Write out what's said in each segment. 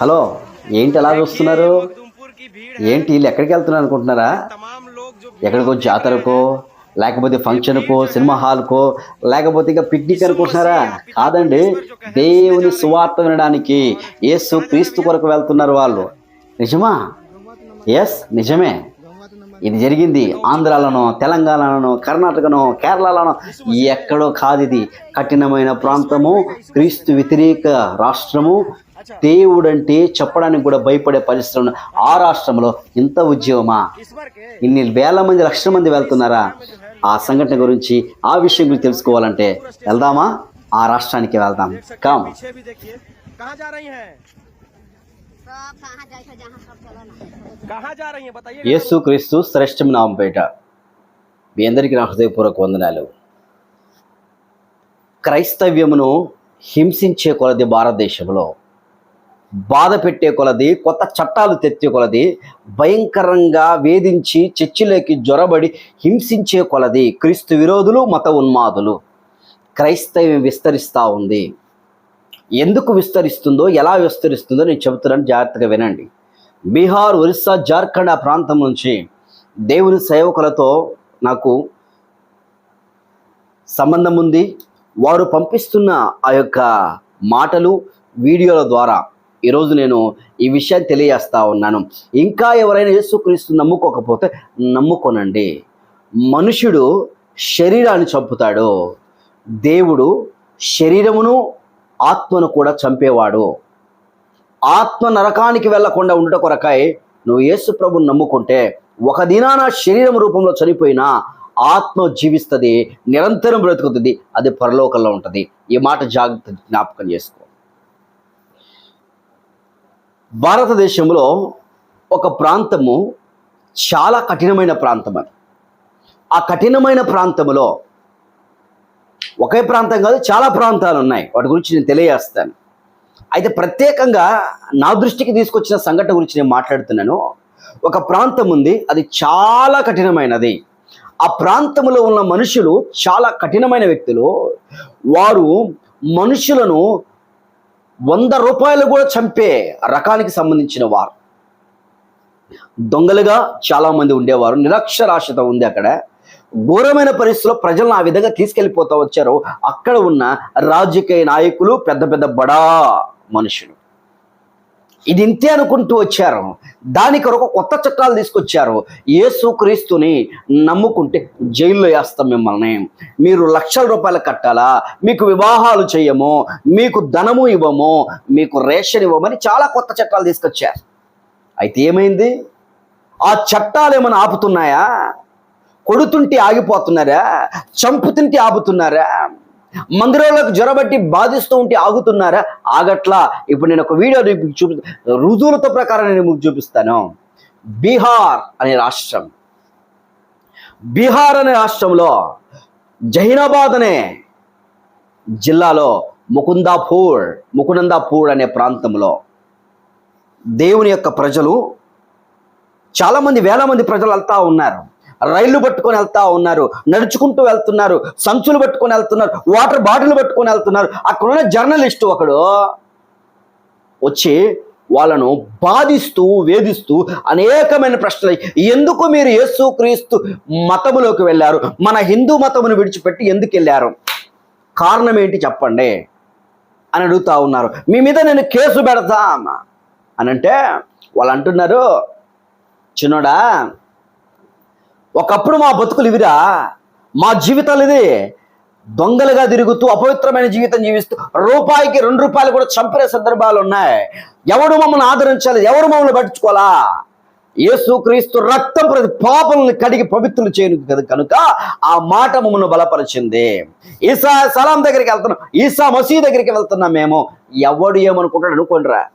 Hello ఏంటి ఎలా చూస్తున్నారు? ఏంటి వీళ్ళు ఎక్కడికి వెళ్తున్నారు అనుకుంటున్నారా? ఎక్కడికో జాతరకో లేకపోతే ఫంక్షన్కో సినిమా హాల్కో లేకపోతే ఇంకా పిక్నిక్ అనుకుంటున్నారా? కాదండి దేవుని సువార్త వినడానికి యేసు క్రీస్తు కొరకు వెళ్తున్నారు వాళ్ళు. నిజమా? ఎస్ నిజమే. ఇది జరిగింది ఆంధ్రాలోనో తెలంగాణలోనో కర్ణాటకనో కేరళలోనో. ఎక్కడో కాదు ఇది. కఠినమైన ప్రాంతము క్రీస్తు వ్యతిరేక రాష్ట్రము దేవుడు అంటే చెప్పడానికి కూడా భయపడే పరిస్థితులు ఆ రాష్ట్రంలో ఇంత ఉద్యమమా? ఇన్ని వేల మంది లక్షల మంది వెళ్తున్నారా? ఆ సంఘటన గురించి ఆ విషయం గురించి తెలుసుకోవాలంటే వెళ్దామా? ఆ రాష్ట్రానికి వెళ్దాం. కామ్. యేసు క్రీస్తు శ్రేష్టమైన నామపేట మీ అందరికీ నా హృదయపూర్వక వందనాలు. క్రైస్తవ్యమును హింసించే కొలది భారతదేశంలో బాధ పెట్టే కొలది కొత్త చట్టాలు తెచ్చే కొలది భయంకరంగా వేధించి చర్చిలోకి జ్వరబడి హింసించే కొలది క్రీస్తు విరోధులు మత ఉన్మాదులు. క్రైస్తవ్యం విస్తరిస్తూ ఉంది. ఎందుకు విస్తరిస్తుందో ఎలా విస్తరిస్తుందో నేను చెబుతున్నాను జాగ్రత్తగా వినండి. బీహార్ ఒరిస్సా జార్ఖండ్ ఆ ప్రాంతం నుంచి దేవుని సేవకులతో నాకు సంబంధం ఉంది. వారు పంపిస్తున్న ఆ యొక్క మాటలు వీడియోల ద్వారా ఈరోజు నేను ఈ విషయాన్ని తెలియజేస్తా ఉన్నాను. ఇంకా ఎవరైనా యేసుక్రీస్తు నమ్ముకోకపోతే నమ్ముకోనండి. మనుషుడు శరీరాన్ని చంపుతాడు. దేవుడు శరీరమును ఆత్మను కూడా చంపేవాడు. ఆత్మ నరకానికి వెళ్ళకుండా ఉండట కొరకై నువ్వు యేసు ప్రభుని నమ్ముకుంటే ఒక దినాన శరీరం రూపంలో చనిపోయినా ఆత్మ జీవిస్తుంది నిరంతరం బ్రతుకుతుంది అది పరలోకంలో ఉంటుంది. ఈ మాట జాగ్రత్త జ్ఞాపకం చేసుకో భారతదేశంలో ఒక ప్రాంతము చాలా కఠినమైన ప్రాంతం అది. ఆ కఠినమైన ప్రాంతంలో ఒకే ప్రాంతం కాదు చాలా ప్రాంతాలు ఉన్నాయి. వాటి గురించి నేను తెలియజేస్తాను. అయితే ప్రత్యేకంగా నా దృష్టికి తీసుకొచ్చిన సంఘటన గురించి నేను మాట్లాడుతున్నాను. ఒక ప్రాంతం ఉంది అది చాలా కఠినమైనది. ఆ ప్రాంతంలో ఉన్న మనుషులు చాలా కఠినమైన వ్యక్తులు. వారు మనుషులను వంద రూపాయలు కూడా చంపే రకానికి సంబంధించిన వారు. దొంగలుగా చాలామంది ఉండేవారు నిరక్షరాస్యత ఉంది అక్కడ. ఘోరమైన పరిస్థితుల్లో ప్రజలను ఆ విధంగా తీసుకెళ్ళిపోతూ వచ్చారు. అక్కడ ఉన్న రాజకీయ నాయకులు పెద్ద పెద్ద బడా మనుషులు. ఇది ఇంతే అనుకుంటూ వచ్చారు. దాని కొరకు కొత్త చట్టాలు తీసుకొచ్చారు. ఏసుక్రీస్తుని నమ్ముకుంటే జైల్లో వేస్తాం మిమ్మల్ని. మీరు లక్షల రూపాయలు కట్టాలా? మీకు వివాహాలు చేయము. మీకు ధనము ఇవ్వము. మీకు రేషన్ ఇవ్వమని చాలా కొత్త చట్టాలు తీసుకొచ్చారు. అయితే ఏమైంది? ఆ చట్టాలు ఏమైనా ఆపుతున్నాయా? కొడుతుంటే ఆగిపోతున్నారా? చంపుతుంటే ఆపుతున్నారా? మందిరంలోకి జ్వరబట్టి బాధిస్తూ ఉంటే ఆగుతున్నారా? ఆగట్లా. ఇప్పుడు నేను ఒక వీడియో మీకు చూపి రుజువులతో ప్రకారం నేను మీకు చూపిస్తాను. బీహార్ అనే రాష్ట్రం. బీహార్ అనే రాష్ట్రంలో జహీనాబాద్ అనే జిల్లాలో ముకుందాపూర్ ముకునందాపూర్ అనే ప్రాంతంలో దేవుని యొక్క ప్రజలు చాలామంది వేల మంది ప్రజలు వెళ్తా ఉన్నారు. రైళ్ళు పట్టుకొని వెళ్తా ఉన్నారు నడుచుకుంటూ వెళ్తున్నారు సంచులు పట్టుకొని వెళ్తున్నారు వాటర్ బాటిల్ పట్టుకొని వెళ్తున్నారు. అక్కడ ఉన్న జర్నలిస్ట్ ఒకడు వచ్చి వాళ్ళను బాధిస్తూ వేధిస్తూ అనేకమైన ప్రశ్నలు ఎందుకు మీరు యేసు క్రీస్తు మతములోకి వెళ్ళారు? మన హిందూ మతమును విడిచిపెట్టి ఎందుకు వెళ్ళారు? కారణం ఏంటి చెప్పండి. అని అడుగుతా ఉన్నారు. మీ మీద నేను కేసు పెడతా అని అంటే వాళ్ళు అంటున్నారు చిన్నోడా ఒకప్పుడు మా బతుకులు ఇవిరా. మా జీవితాలు ఇది. దొంగలుగా తిరుగుతూ అపవిత్రమైన జీవితం జీవిస్తూ రూపాయికి రెండు రూపాయలు కూడా చంపిన సందర్భాలు ఉన్నాయి. ఎవడు మమ్మల్ని ఆదరించాలి? ఎవరు మమ్మల్ని పట్టించుకోవాలా? యేసుక్రీస్తు రక్తం ప్రతి పాపలను కడిగి పవిత్రులు చేయను కదా కనుక ఆ మాట మమ్మల్ని బలపరిచింది. ఈసా సలాం దగ్గరికి వెళ్తున్నాం. ఈసా మసీ దగ్గరికి వెళ్తున్నాం మేము. ఎవడు ఏమనుకుంటాడు అనుకోండిరా.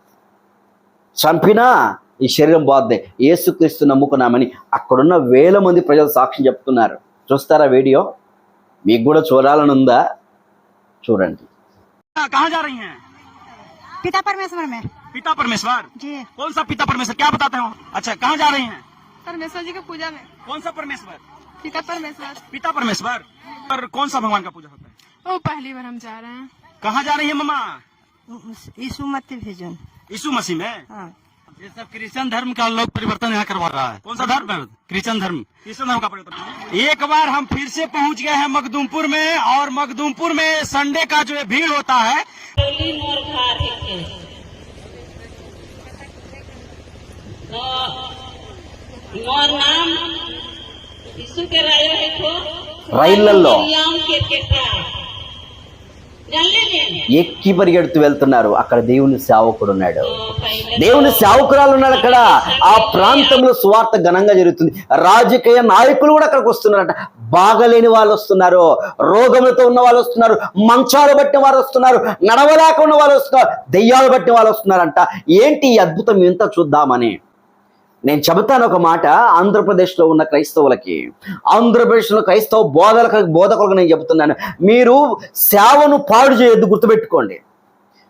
చంపినా ఈ శరీరం బాద్దే యేసుక్రీస్తు నమ్ముకున్నామని అక్కడున్న వేల మంది ప్రజలు సాక్ష్యం చెప్తున్నారు చూస్తారా వీడియో మీకు కూడా చూడాలని ఉందా చూడండి कहाँ जा रही हैं पिता परमेश्वर में पिता परमेश्वर जी कौन सा पिता परमेश्वर क्या बताते हो अच्छा कहाँ जा रही हैं परमेश्वर जी की पूजा में कौन सा परमेश्वर पिता परमेश्वर पिता परमेश्वर और कौन सा भगवान का पूजा होता है वो पहली बार हम जा रहे हैं कहाँ जा रही है मम्मा यीशु मत भेजन यीशु मसीह में हाँ ये सब क्रिश्चियन धर्म का लोग परिवर्तन यहाँ करवा रहा है। कौन सा धर्म है? क्रिश्चियन धर्म। क्रिश्चियन धर्म का परिवर्तन एक बार हम फिर से पहुँच गए हैं मखदुमपुर में और मखदुमपुर में संडे का जो भीड़ होता है रायो है के ఎక్కి పరిగెడుతూ వెళ్తున్నారు. అక్కడ దేవుని సేవకుడు ఉన్నాడు. దేవుని సేవకురాలు ఉన్నాడు అక్కడ. ఆ ప్రాంతంలో స్వార్త ఘనంగా జరుగుతుంది. రాజకీయ నాయకులు కూడా అక్కడికి వస్తున్నారట. బాగలేని వాళ్ళు వస్తున్నారు. రోగములతో ఉన్న వాళ్ళు వస్తున్నారు. మంచాలు బట్టిన వారు వస్తున్నారు. నడవలేక ఉన్న వాళ్ళు వస్తున్నారు. దెయ్యాలు బట్టిన వాళ్ళు వస్తున్నారంట. ఏంటి ఈ అద్భుతం? ఇంత చూద్దామని. నేను చెబుతాను ఒక మాట ఆంధ్రప్రదేశ్లో ఉన్న క్రైస్తవులకి. ఆంధ్రప్రదేశ్లో క్రైస్తవ బోధలకు బోధకులకు నేను చెబుతున్నాను. మీరు సేవను పాడు చేయొద్దు గుర్తుపెట్టుకోండి.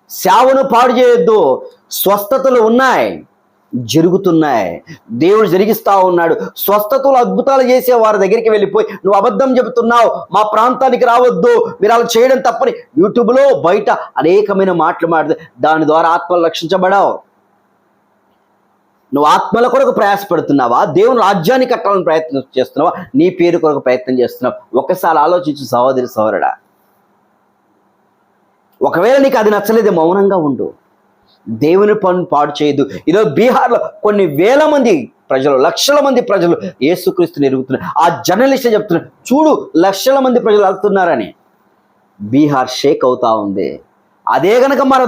సేవను పాడు చేయొద్దు. స్వస్థతలు ఉన్నాయి జరుగుతున్నాయి. దేవుడు జరిగిస్తూ ఉన్నాడు. స్వస్థతలు అద్భుతాలు చేసే వారి దగ్గరికి వెళ్ళిపోయి నువ్వు అబద్ధం చెబుతున్నావు మా ప్రాంతానికి రావద్దు మీరు అలా చేయడం తప్పని. యూట్యూబ్లో బయట అనేకమైన మాటలు మాట్లాడు దాని ద్వారా ఆత్మలు రక్షించబడావు. నువ్వు ఆత్మల కొరకు ప్రయాసపడుతున్నావా? దేవుని రాజ్యాన్ని కట్టాలని ప్రయత్నం చేస్తున్నావా? నీ పేరు కొరకు ప్రయత్నం చేస్తున్నావు? ఒకసారి ఆలోచించు సహోదరి సహోదరుడా. ఒకవేళ నీకు అది నచ్చలేదు మౌనంగా ఉండు. దేవుని పనులు పాడు చేయదు. ఈరోజు బీహార్లో కొన్ని వేల మంది ప్రజలు లక్షల మంది ప్రజలు ఏసుక్రీస్తుని ఎరుగుతున్నారు ఆ జర్నలిస్ట్ చెప్తున్నారు చూడు లక్షల మంది ప్రజలు వెళ్తున్నారని. బీహార్ షేక్ అవుతా ఉంది. అదే గనక మన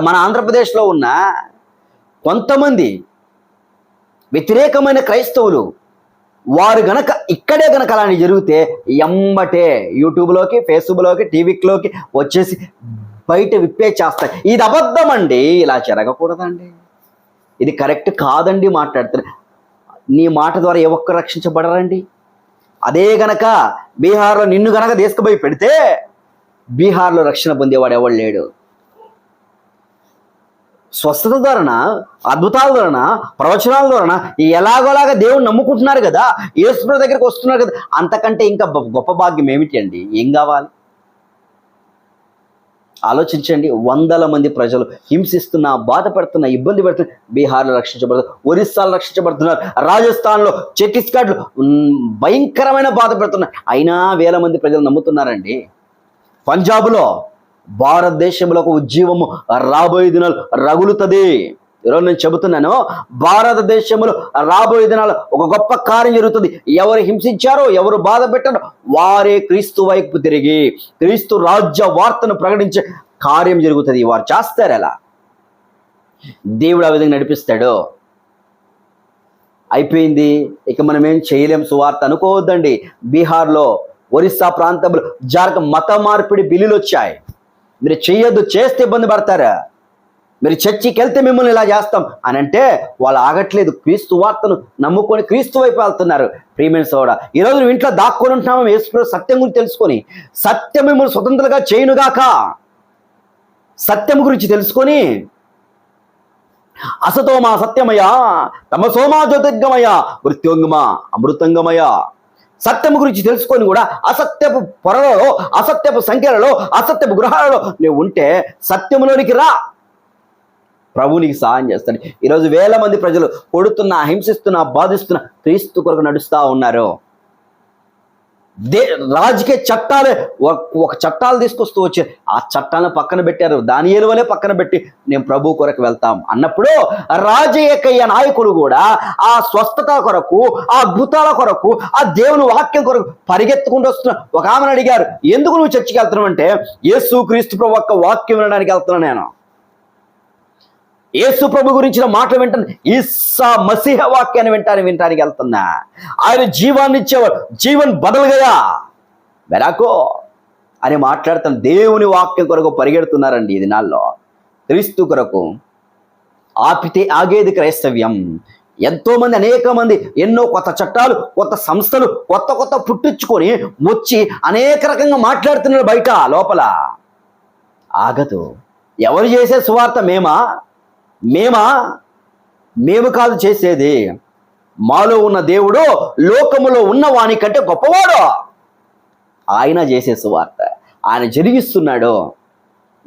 మన ఆంధ్రప్రదేశ్లో ఉన్న కొంతమంది వ్యతిరేకమైన క్రైస్తవులు. వారు గనక ఇక్కడే గనక అలాంటి జరిగితే ఎంబటే యూట్యూబ్లోకి ఫేస్బుక్లోకి టీవీలోకి వచ్చేసి బయట విప్పే చేస్తాయి. ఇది అబద్ధం అండి ఇలా జరగకూడదండి. ఇది కరెక్ట్ కాదండి మాట్లాడుతున్నారు నీ మాట ద్వారా ఏ ఒక్కరు రక్షించబడరండి? అదే గనక బీహార్లో నిన్ను గనక తీసుకుపోయి పెడితే బీహార్లో రక్షణ పొందేవాడు ఎవడు లేడు. స్వస్థత ద్వారాన అద్భుతాల ద్వారా ప్రవచనాల ద్వారా ఎలాగోలాగా దేవుడు నమ్ముకుంటున్నారు కదా యేసుప్రభు దగ్గరికి వస్తున్నారు కదా అంతకంటే ఇంకా గొప్ప- భాగ్యం ఏమిటి అండి? ఏం కావాలి? ఆలోచించండి. వందల మంది ప్రజలు హింసిస్తున్న బాధపడుతున్న ఇబ్బంది పెడుతున్న బీహార్లో రక్షించబడుతున్నారు ఒరిస్సాలో రక్షించబడుతున్నారు రాజస్థాన్లో ఛత్తీస్గఢ్లో భయంకరమైన భయంకరమైన బాధపడుతున్నారు అయినా వేల మంది ప్రజలు నమ్ముతున్నారండి. పంజాబ్లో భారతదేశంలో ఒక ఉజ్జీవము రాబోయే దినాలు రగులుతుంది. ఈరోజు నేను చెబుతున్నాను భారతదేశంలో రాబోయే దినాలు ఒక గొప్ప కార్యం జరుగుతుంది. ఎవరు హింసించారో ఎవరు బాధ పెట్టారో వారే క్రీస్తు వైపు తిరిగి క్రీస్తు రాజ్య వార్తను ప్రకటించే కార్యం జరుగుతుంది. వారు చేస్తారు ఎలా? దేవుడు ఆ విధంగా నడిపిస్తాడు. అయిపోయింది. ఇక మనం ఏం చేయలేం సువార్త అనుకోవద్దండి. బీహార్లో ఒరిస్సా ప్రాంతంలో జారక మత మార్పిడి బిల్లులు వచ్చాయి. మీరు చెయ్యొద్దు చేస్తే ఇబ్బంది పడతారు. మీరు చర్చికి వెళ్తే మిమ్మల్ని ఇలా చేస్తాం. అని అంటే వాళ్ళు ఆగట్లేదు. క్రీస్తు వార్తను నమ్ముకొని క్రీస్తు వైపు వెళ్తున్నారు. ప్రియమైన సోడా ఈరోజు నువ్వు ఇంట్లో దాక్కొని ఉంటున్నాము యేసు సత్యం గురించి తెలుసుకొని సత్యం మిమ్మల్ని స్వతంత్రంగా చేయనుగాక. సత్యం గురించి తెలుసుకొని అసతోమా సత్యమయ తమసోమా జ్యోతిర్గమయ మృత్యోంగమా అమృతంగమయ సత్యము గురించి తెలుసుకొని కూడా అసత్యపు పొరలలో అసత్యపు సంఖ్యలలో అసత్యపు గృహాలలో నువ్వు ఉంటే సత్యములోనికి రా. ప్రభు నీకు సహాయం చేస్తాడు. ఈరోజు వేల మంది ప్రజలు కొడుతున్న హింసిస్తున్న బాధిస్తున్న క్రీస్తు కొరకు నడుస్తూ ఉన్నారు. దే రాజకీయ చట్టాలే. ఒక- చట్టాలు తీసుకొస్తూ వచ్చి ఆ చట్టాలను పక్కన పెట్టారు. దాని ఎలువలే పక్కన పెట్టి నేను ప్రభు కొరకు వెళ్తాం. అన్నప్పుడు రాజకీయ నాయకులు కూడా ఆ స్వస్థత కొరకు ఆ అద్భుతాల కొరకు ఆ దేవుని వాక్యం కొరకు పరిగెత్తుకుంటూ వస్తున్న ఒక ఆమెను అడిగారు. ఎందుకు నువ్వు చర్చికి వెళ్తున్నావు? అంటే యేసు క్రీస్తు ప్రభు వాక్యం వినడానికి వెళ్తున్నాను నేను. యేసు ప్రభు గురించిన మాటలు వింటాను ఈసా మసీహ వాక్యాన్ని వింటాను వింటానికి వెళ్తున్నా. ఆయన జీవాన్ని ఇచ్చేవాడు. జీవన్ బదలుగయా? వెరాకో అని మాట్లాడుతాను దేవుని వాక్యం కొరకు పరిగెడుతున్నారండి ఈ దినాల్లో. క్రీస్తు కొరకు ఆపితే ఆగేది క్రైస్తవ్యం. ఎంతోమంది అనేక మంది ఎన్నో కొత్త చట్టాలు కొత్త సంస్థలు కొత్త కొత్త పుట్టించుకొని వచ్చి అనేక రకంగా మాట్లాడుతున్నారు బయట లోపల. ఆగదు. ఎవరు చేసే సువార్త మేమా? మేమా? మేము కాదు చేసేది. మాలో ఉన్న దేవుడు లోకములో ఉన్న వాని కంటే గొప్పవాడు. ఆయన చేసే సువార్త. ఆయన జరిగిస్తున్నాడు.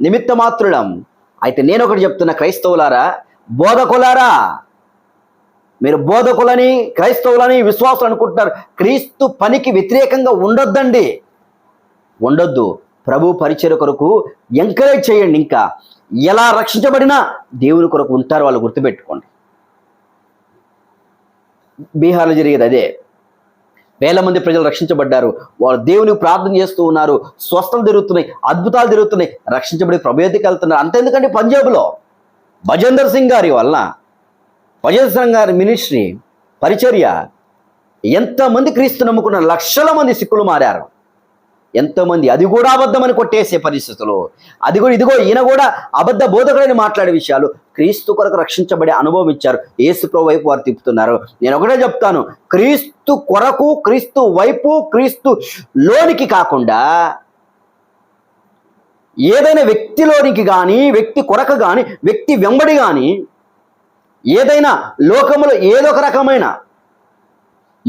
నిమిత్త మాత్రుడం అయితే నేను ఒకటి చెప్తున్న క్రైస్తవులారా బోధకులారా మీరు బోధకులని క్రైస్తవులని విశ్వాసులు అనుకుంటున్నారు. క్రీస్తు పనికి వ్యతిరేకంగా ఉండొద్దండి. ఉండొద్దు. ప్రభు పరిచయ కొరకు ఎంకరేజ్ చేయండి ఇంకా. ఎలా రక్షించబడినా దేవుని కొరకు ఉంటారు వాళ్ళు గుర్తుపెట్టుకోండి. బీహార్లో జరిగేది అదే. వేల మంది ప్రజలు రక్షించబడ్డారు. వాళ్ళు దేవునికి ప్రార్థన చేస్తూ ఉన్నారు. స్వస్థలు జరుగుతున్నాయి. అద్భుతాలు జరుగుతున్నాయి. రక్షించబడి ప్రభుత్వకి ఎద్దకు వెళ్తున్నారు. అంతెందుకంటే పంజాబ్లో? భజేందర్ సింగ్ గారి వలన భజేందర్ సింగ్ గారి మినిస్ట్రీ పరిచర్య ఎంతమంది క్రీస్తు నమ్ముకున్న లక్షల మంది సిక్కులు మారారు. ఎంతోమంది. అది కూడా అబద్ధమని కొట్టేసే పరిస్థితులు. అది కూడా ఇదిగో ఈయన కూడా అబద్ధ బోధకుడని మాట్లాడే విషయాలు క్రీస్తు కొరకు రక్షించబడే అనుభవం ఇచ్చారు. యేసు ప్రభు వైపు వారు తిప్పుతున్నారు. నేను ఒకటే చెప్తాను. క్రీస్తు కొరకు క్రీస్తు వైపు క్రీస్తు లోనికి కాకుండా ఏదైనా వ్యక్తిలోనికి కానీ వ్యక్తి కొరకు కానీ వ్యక్తి వెంబడి కానీ ఏదైనా లోకములో ఏదో ఒక రకమైన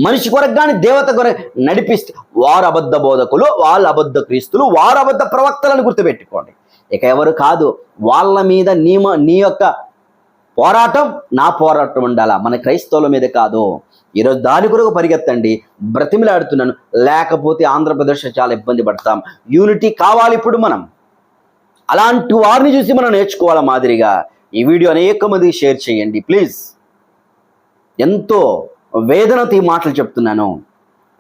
మనిషి కొరకు కానీ దేవత కొరకు నడిపిస్తే వారు అబద్ధ బోధకులు వాళ్ళు అబద్ధ క్రీస్తులు వారు అబద్ధ ప్రవక్తలను గుర్తుపెట్టుకోండి. ఇక ఎవరు కాదు వాళ్ళ మీద నీ మ- నీ యొక్క పోరాటం నా పోరాటం ఉండాలా? మన క్రైస్తవుల మీద కాదు. ఈరోజు దాని కొరకు పరిగెత్తండి. బ్రతిమిలాడుతున్నాను. లేకపోతే ఆంధ్రప్రదేశ్ చాలా ఇబ్బంది పడతాం. యూనిటీ కావాలి ఇప్పుడు మనం. అలాంటి వారిని చూసి మనం నేర్చుకోవాలి మాదిరిగా? ఈ వీడియో అనేక మందికి షేర్ చేయండి. ప్లీజ్. ఎంతో వేదనతో ఈ మాటలు చెప్తున్నాను.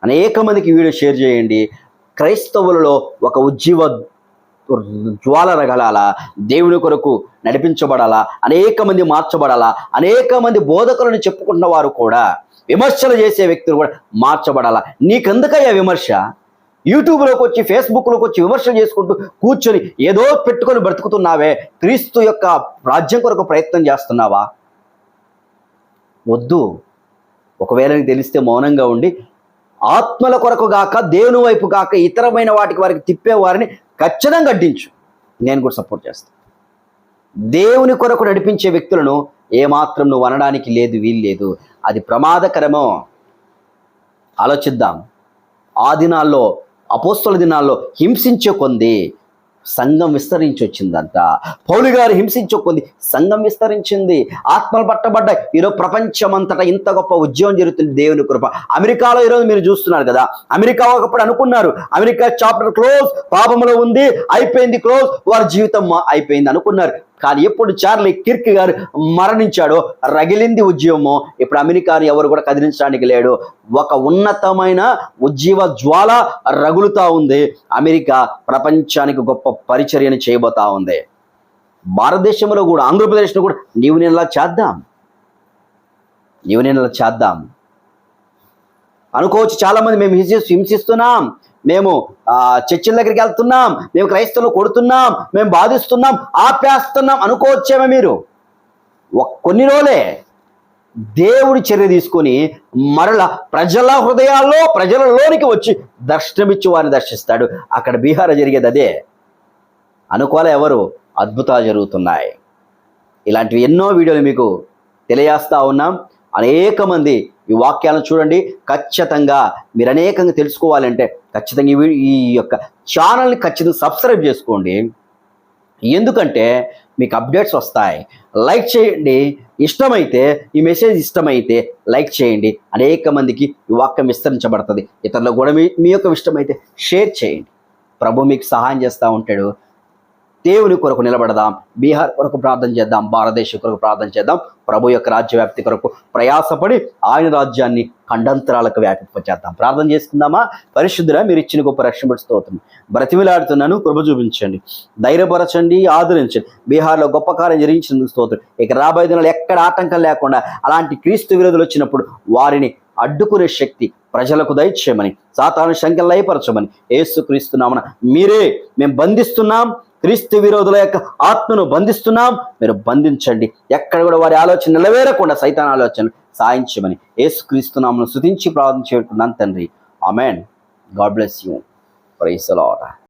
అనేక మందికి వీడియో షేర్ చేయండి. క్రైస్తవులలో ఒక ఉజ్జీవ జ్వాల రగలాలా దేవుని కొరకు నడిపించబడాలా అనేక మంది మార్చబడాలా అనేక మంది బోధకులను చెప్పుకున్న వారు కూడా విమర్శలు చేసే వ్యక్తులు కూడా మార్చబడాలా. నీకెందుకయ్యా విమర్శ? యూట్యూబ్లోకి వచ్చి ఫేస్బుక్లోకి వచ్చి విమర్శలు చేసుకుంటూ కూర్చొని ఏదో పెట్టుకొని బ్రతుకుతున్నావే క్రీస్తు యొక్క రాజ్యం కొరకు ప్రయత్నం చేస్తున్నావా? వద్దు. ఒకవేళ నీకు తెలిస్తే మౌనంగా ఉండి ఆత్మల కొరకు గాక దేవుని వైపు కాక ఇతరమైన వాటికి వారికి తిప్పే వారిని ఖచ్చితంగా అడ్డించు. నేను కూడా సపోర్ట్ చేస్తాను దేవుని కొరకు నడిపించే వ్యక్తులను ఏమాత్రం నువ్వు అనడానికి లేదు వీల్లేదు అది ప్రమాదకరమో? ఆలోచిద్దాం. ఆ దినాల్లో అపోస్తుల దినాల్లో హింసించే కొంది సంఘం విస్తరించి వచ్చిందంట పౌలు గారు హింసించే సంఘం విస్తరించింది. ఆత్మలు పట్టబడ్డ ఈరోజు ప్రపంచమంతటా ఇంత గొప్ప ఉద్యమం జరుగుతుంది దేవుని కృప. అమెరికాలో ఈరోజు మీరు చూస్తున్నారు కదా. అమెరికా ఒకప్పుడు అనుకున్నారు. అమెరికా చాప్టర్ క్లోజ్ పాపంలో ఉంది అయిపోయింది క్లోజ్ వారి జీవితం అయిపోయింది అనుకున్నారు. కానీ ఎప్పుడు చార్లీ కిర్క్ గారు మరణించాడో రగిలింది ఉద్యమం. ఇప్పుడు అమెరికాని ఎవరు కూడా కదిలించడానికి లేడు. ఒక ఉన్నతమైన ఉజ్జీవ జ్వాల రగులుతా ఉంది. అమెరికా ప్రపంచానికి గొప్ప పరిచర్యను చేయబోతా ఉంది. భారతదేశంలో కూడా ఆంధ్రప్రదేశ్లో కూడా నీవు నేను చేద్దాం. నీవు నేను చేద్దాం. అనుకోవచ్చు చాలా మంది మేము హింసి హింసిస్తున్నాం. మేము చర్చిల దగ్గరికి వెళ్తున్నాం మేము క్రైస్తవులు కొడుతున్నాం మేము బాధిస్తున్నాం ఆపేస్తున్నాం అనుకోవచ్చేమో మీరు. కొన్ని రోజులే దేవుడి చర్య తీసుకొని మరల ప్రజల హృదయాల్లో ప్రజలలోనికి వచ్చి దర్శనమిచ్చి వారిని దర్శిస్తాడు. అక్కడ బీహార్ జరిగేది అదే. అనుకోలే ఎవరు? అద్భుతాలు జరుగుతున్నాయి. ఇలాంటివి ఎన్నో వీడియోలు మీకు తెలియజేస్తూ ఉన్నాం. అనేక మంది ఈ వాక్యాలను చూడండి. ఖచ్చితంగా మీరు అనేకంగా తెలుసుకోవాలంటే ఖచ్చితంగా ఈ యొక్క ఛానల్ని ఖచ్చితంగా సబ్స్క్రైబ్ చేసుకోండి. ఎందుకంటే మీకు అప్డేట్స్ వస్తాయి. లైక్ చేయండి. ఇష్టమైతే ఈ మెసేజ్ ఇష్టమైతే లైక్ చేయండి. అనేక మందికి ఈ వాక్యం విస్తరించబడుతుంది. ఇతరులకు కూడా మీ మీ యొక్క ఇష్టమైతే షేర్ చేయండి. ప్రభు మీకు సహాయం చేస్తూ ఉంటాడు. దేవుని కొరకు నిలబడదాం. బీహార్ కొరకు ప్రార్థన చేద్దాం. భారతదేశం కొరకు ప్రార్థన చేద్దాం. ప్రభు యొక్క రాజ్యవ్యాప్తి కొరకు ప్రయాసపడి ఆయన రాజ్యాన్ని ఖండంతరాలకు వ్యాపింపచేద్దాం. ప్రార్థన చేసుకుందామా? పరిశుద్ధురా మీరు ఇచ్చిన గొప్ప రక్షణ స్తోత్రం. బ్రతిమిలాడుతున్నాను. కృప చూపించండి. ధైర్యపరచండి. ఆదరించండి. బీహార్లో గొప్ప కార్యం జరిగించినందుకు స్తోత్రం. ఇక రాబోయే దినాలు ఎక్కడ ఆటంకం లేకుండా అలాంటి క్రీస్తు విరోధులు వచ్చినప్పుడు వారిని అడ్డుకునే శక్తి ప్రజలకు దయచేయమని సాతాను శంకలు లయపరచమని ఏసుక్రీస్తున్నామన మీరే మేము బంధిస్తున్నాం. క్రీస్తు విరోధుల యొక్క ఆత్మను బంధిస్తున్నాం. మీరు బంధించండి. ఎక్కడ కూడా వారి ఆలోచన నిలవేరకుండా సైతాన్ ఆలోచన సాయించమని యేసుక్రీస్తునామను శుతించి ప్రార్థన చేరుకున్నాను తండ్రి. Amen God bless you. Praise lord